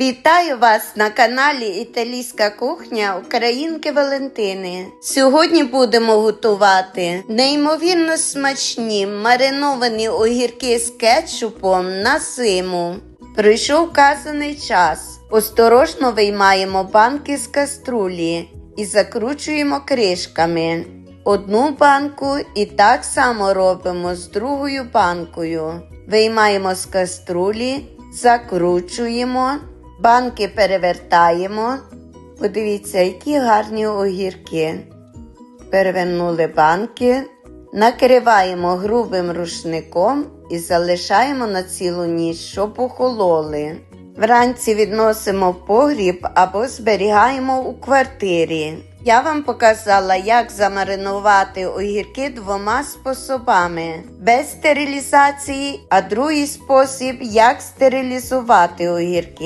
Вітаю вас на каналі Італійська кухня Українки Валентини. Сьогодні будемо готувати неймовірно смачні мариновані огірки з кетчупом на зиму. Прийшов вказаний час. Осторожно виймаємо банки з каструлі і закручуємо кришками. Одну банку і так само робимо з другою банкою. Виймаємо з каструлі, закручуємо, банки перевертаємо. Подивіться, які гарні огірки. Перевернули банки, накриваємо грубим рушником і залишаємо на цілу ніч, щоб охололи. Вранці відносимо в погріб або зберігаємо у квартирі. Я вам показала, як замаринувати огірки двома способами: без стерилізації, а другий спосіб, як стерилізувати огірки.